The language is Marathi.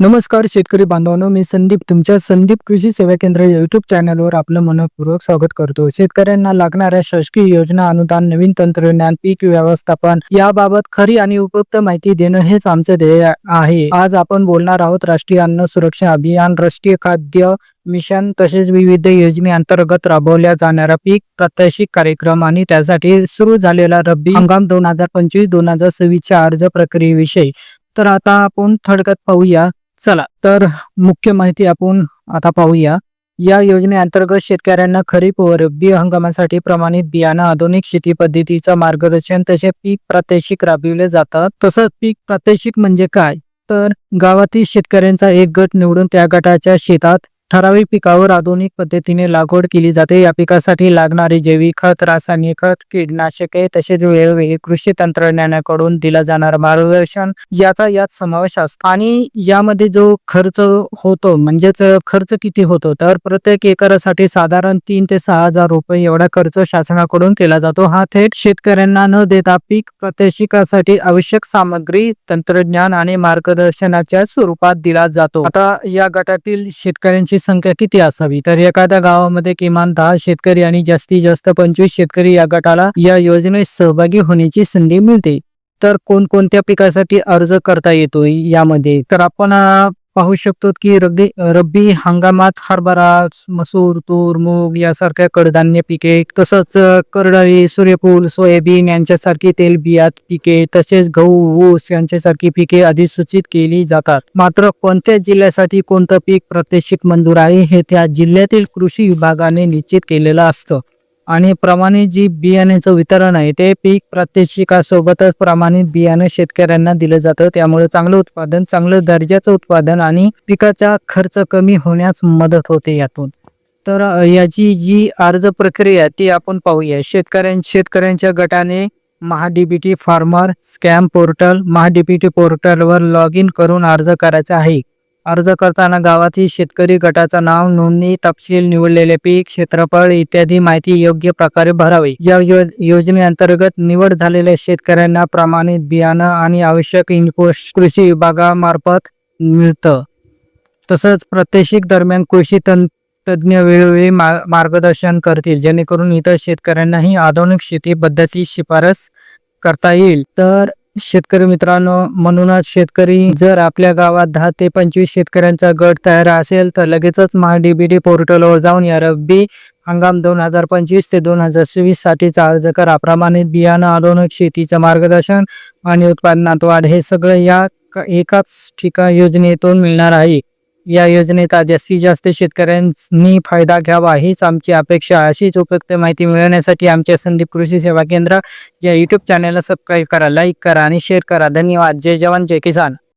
नमस्कार शेतकरी बांधवांनो मी संदीप तुमच्या संदीप कृषी सेवा केंद्र युट्यूब चॅनलवर आपलं मनपूर्वक स्वागत करतो. शेतकऱ्यांना लागणाऱ्या शासकीय योजना अनुदान नवीन तंत्रज्ञान पीक व्यवस्थापन याबाबत खरी आणि उपयुक्त माहिती देणं हेच आमचं ध्येय आहे. आज आपण बोलणार आहोत राष्ट्रीय अन्न सुरक्षा अभियान राष्ट्रीय खाद्य मिशन तसेच विविध योजनेअंतर्गत राबवल्या जाणारा पीक प्रात्यक्षिक कार्यक्रम आणि त्यासाठी सुरू झालेला रब्बी हंगाम दोन हजार पंचवीस दोन हजार सव्वीसच्या अर्ज प्रक्रियेविषयी. तर आता आपण थोडक्यात पाहूया चला तर मुख्य माहिती आपण आता पाहूया. या योजनेअंतर्गत शेतकऱ्यांना खरीप व रब्बी हंगामासाठी प्रमाणित बियाणं आधुनिक शेती पद्धतीचं मार्गदर्शन तसे पीक प्रात्यक्षिक राबविले जातात. तसंच पीक प्रात्यक्षिक म्हणजे काय? तर गावातील शेतकऱ्यांचा एक गट निवडून त्या गटाच्या शेतात ठराविक पिकावर आधुनिक पद्धतीने लागवड केली जाते. या पिकासाठी लागणारे जैविक खत रासायनिक खत कीटनाशके तसेच वेळोवेळी कृषी तंत्रज्ञानाकडून दिला जाणार मार्गदर्शन याचा यात समावेश असतो. आणि यामध्ये जो खर्च होतो म्हणजेच खर्च किती होतो तर प्रत्येक एकरासाठी साधारण तीन ते सहा हजार रुपये एवढा खर्च शासनाकडून केला जातो. हा थेट शेतकऱ्यांना न देता पीक प्रादेशिकासाठी आवश्यक सामग्री तंत्रज्ञान आणि मार्गदर्शनाच्या स्वरूपात दिला जातो. आता या गटातील शेतकऱ्यांची संख्या किती असावी? तर एखाद्या गावामध्ये किमान दहा शेतकरी आणि जास्तीत जास्त पंचवीस शेतकरी या गटाला या योजनेत सहभागी होण्याची संधी मिळते. तर कोणकोणत्या पिकासाठी अर्ज करता येतो यामध्ये? तर आपण पाहू शकतो की रब्बी रब्बी हंगामात हरभरा मसूर तूर मूग यासारख्या कडधान्य पिके तसंच करडळी करडई सूर्यफूल सोयाबीन यांच्यासारखी तेलबियात पिके तसेच गहू ऊस यांच्यासारखी पिके अधिसूचित केली जातात. मात्र कोणत्या जिल्ह्यासाठी कोणतं पीक प्रादेशिक मंजूर आहे हे त्या जिल्ह्यातील कृषी विभागाने निश्चित केलेलं असतं. आणि प्रमाणित जी बियाण्याचं वितरण आहे ते पीक प्रात्यक्षिकासोबतच प्रमाणित बियाणं शेतकऱ्यांना दिलं जातं. त्यामुळे चांगलं उत्पादन चांगलं दर्जाचं उत्पादन आणि पिकाचा खर्च कमी होण्यास मदत होते यातून. तर याची जी अर्ज प्रक्रिया ती आपण पाहूया. शेतकऱ्यां शेतकऱ्यांच्या गटाने MahaDBT farmer scam portal MahaDBT पोर्टलवर लॉग इन करून अर्ज करायचा आहे. अर्ज करताना गावातील शेतकरी गटाचं नाव नोंदणी तपशील निवडलेले पीक क्षेत्रफळ इत्यादी माहिती योग्य प्रकारे भरावी. या यो योजनेअंतर्गत निवड झालेल्या शेतकऱ्यांना प्रमाणित बियाणं आणि आवश्यक इनपुट कृषी विभागामार्फत मिळतं. तसंच प्रात्यक्षिक दरम्यान कृषी तंत्र तज्ज्ञ वेळोवेळी मा- मार्गदर्शन करतील. जेणेकरून इतर शेतकऱ्यांनाही आधुनिक शेती पद्धती शिफारस करता येईल. तर शेतकरी मित्रांनो म्हणूनच शेतकरी जर आपल्या गावात दहा ते पंचवीस शेतकऱ्यांचा गट तयार असेल तर लगेचच महाडीबीडी पोर्टलवर जाऊन या रब्बी हंगाम दोन हजार पंचवीस ते दोन हजार सव्वीस साठीचा अर्ज करा. प्रमाणित बियाणं आधुनिक शेतीचं मार्गदर्शन आणि उत्पादनात वाढ हे सगळं या एकाच ठिकाण योजनेतून मिळणार आहे. या योजनेचा जास्तीत जास्त शेतकऱ्यांनी फायदा घ्यावा हीच आमची अपेक्षा अशीच उपयुक्त माहिती मिळवण्यासाठी आमच्या संदीप कृषी सेवा केंद्र या यूट्यूब चॅनलला सबस्क्राईब करा लाईक करा आणि शेअर करा. धन्यवाद. जय जवान जय किसान.